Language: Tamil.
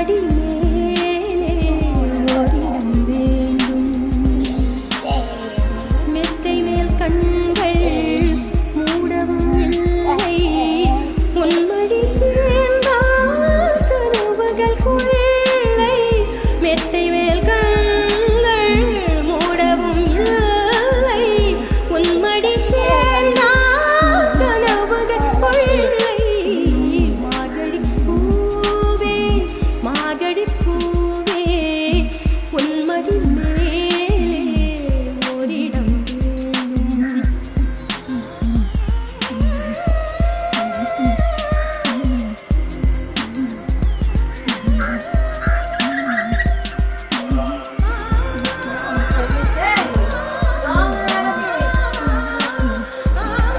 அடி you.